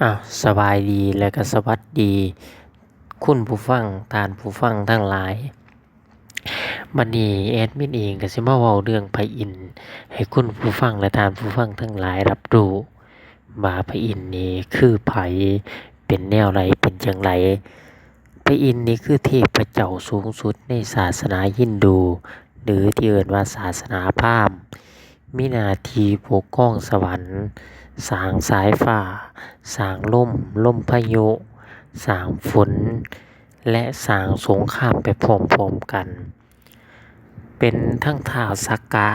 อ้าวสบายดีและก็สวัสดี คุณผู้ฟังทานผู้ฟังทั้งหลายบัดนี้แอดมินเองก็สิมาเว้าเรื่องพระอินทร์ให้คุณผู้ฟังและทานผู้ฟังทั้งหลายรับรู้ว่าพระอินทร์นี่คือไผเป็นแนวใดเป็นจังใดพระอินทร์นี่คือเทพเจ้าสูงสุดในศาสนาฮินดู หรือที่เอิ้นว่าศาสนาพราหมณ์มีหน้าที่ปกครองสวรรค์ สางสายฟ้าสางล่มล่มพายุ สางฝน และสางสงครามไปพร้อมๆกัน เป็นทั้งท้าวสักกะ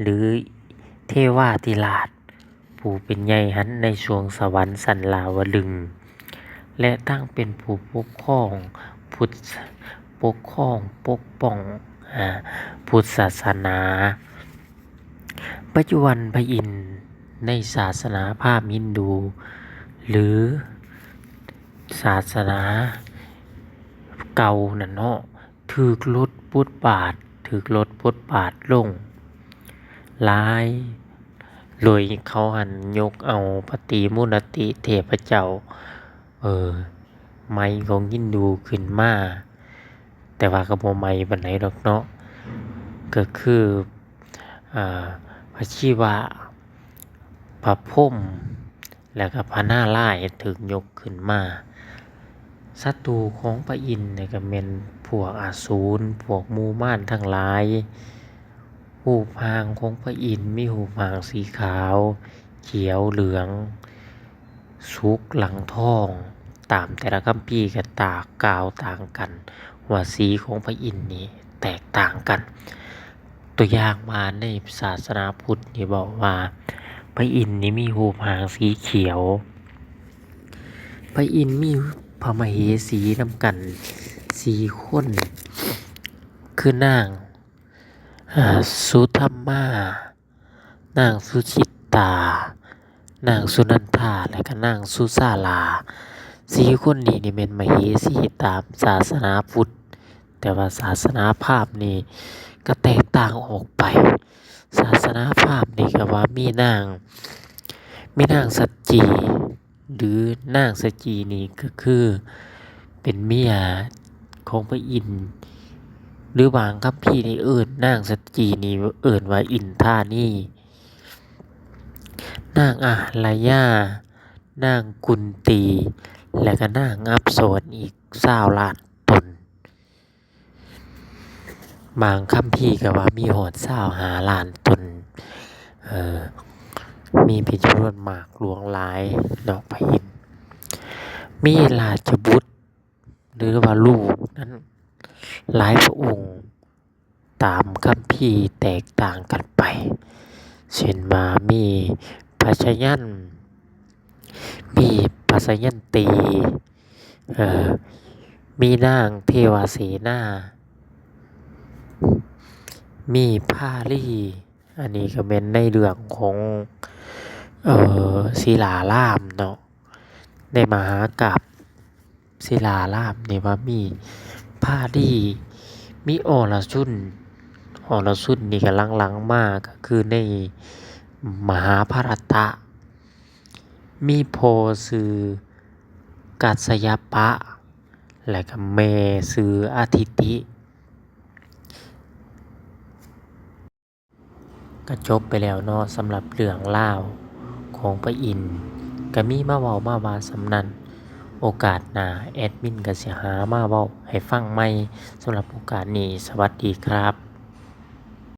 หรือเทวาธิราช ผู้เป็นใหญ่หันในสวงสวรรค์ชั้นลาวลึง และทั้งเป็นผู้ปกครองพุทธปกครองปกป้องอพุทธศาสนา ปัจจุบันพระอินทร์ ในศาสนาพราหมณ์ฮินดู หรือศาสนาเก่านั่นเนาะถูกลดบทบาทถูกลดบทบาทลงลายโดยเขาหันยกเอาปฏิมูลติเทพเจ้า เออใหม่ของฮินดูขึ้นมา แต่ว่าก็บ่ใหม่ปานใดดอกเนาะก็คือ อ่าพระศิวะ พระพรหมแล้วก็พระหน้ารายถูกยกขึ้นมาศัตรูของพระอินทร์นี่ก็แม่นพวกอสูรพวกมูม่ารทั้งหลายรูปร่างของพระอินทร์มีรูปร่างสีขาว เขียวเหลือง สุกหลังทอง ตามแต่ละคัมภีร์ก็ตากกาวต่างกัน ว่าสีของพระอินทร์นี่แตกต่างกัน ตัวอย่างมาในศาสนาพุทธนี่บอกว่า พระอินทร์นี่มีรูปร่างสีเขียว พระอินทร์มีพระมเหสีนำกันสี่คนคือนางสุทัมมานางสุจิตตา นางสุนันทาและก็นางสุศาลาสีคนนี้นี่แม่นมเหสีตามศาสนาพุทธ แต่ว่าศาสนาพราหมณ์นี่ก็แตกต่างออกไป ศาสนาพราหมณ์นี่ก็ว่ามีนาง มีนางสัจจี หรือนางสัจจีนี่ก็คือเป็นเมียของพระอินทร์หรือบางคัมภีร์นี่เอิ้นนางสัจจีนี่เอิ้นว่าอินทรานี่นางอาหลยานางกุนตี และก็นางอัปสรอีก20ล้านตน บางคัมภีร์ก็ว่ามีฮอด25ล้านตนเออมีเป็นจำนวนมากหลวงหลายเนาะพระอินมีราชบุตร หรือว่าลูกนั้นหลายพระองค์ตามคัมภีร์แตกต่างกันไป เช่นว่ามีพระชยัญมีพระสยันตี เออมีนางเทวเสนา มีพาลีอันนี้ก็แม่นในเรื่องของเอ่อศิลารามเนาะในมหากาพย์ศิลารามนี่ว่ามีพาลีมีอรชุนอรชุนนี่ก็หลังๆมาก็คือในมหาภารตะ มีโพ่อชื่อกัสสยปะ และก็แม่ชื่ออทิติ ก็จบไปแล้วเนาะสำหรับเรื่องเล่าของพระอินทร์ก็มีมาเว้ามาว่าสำนันโอกาสหน้าแอดมินก็สิหามาเว้าให้ฟังใหม่สำหรับโอกาสนี้สวัสดีครับ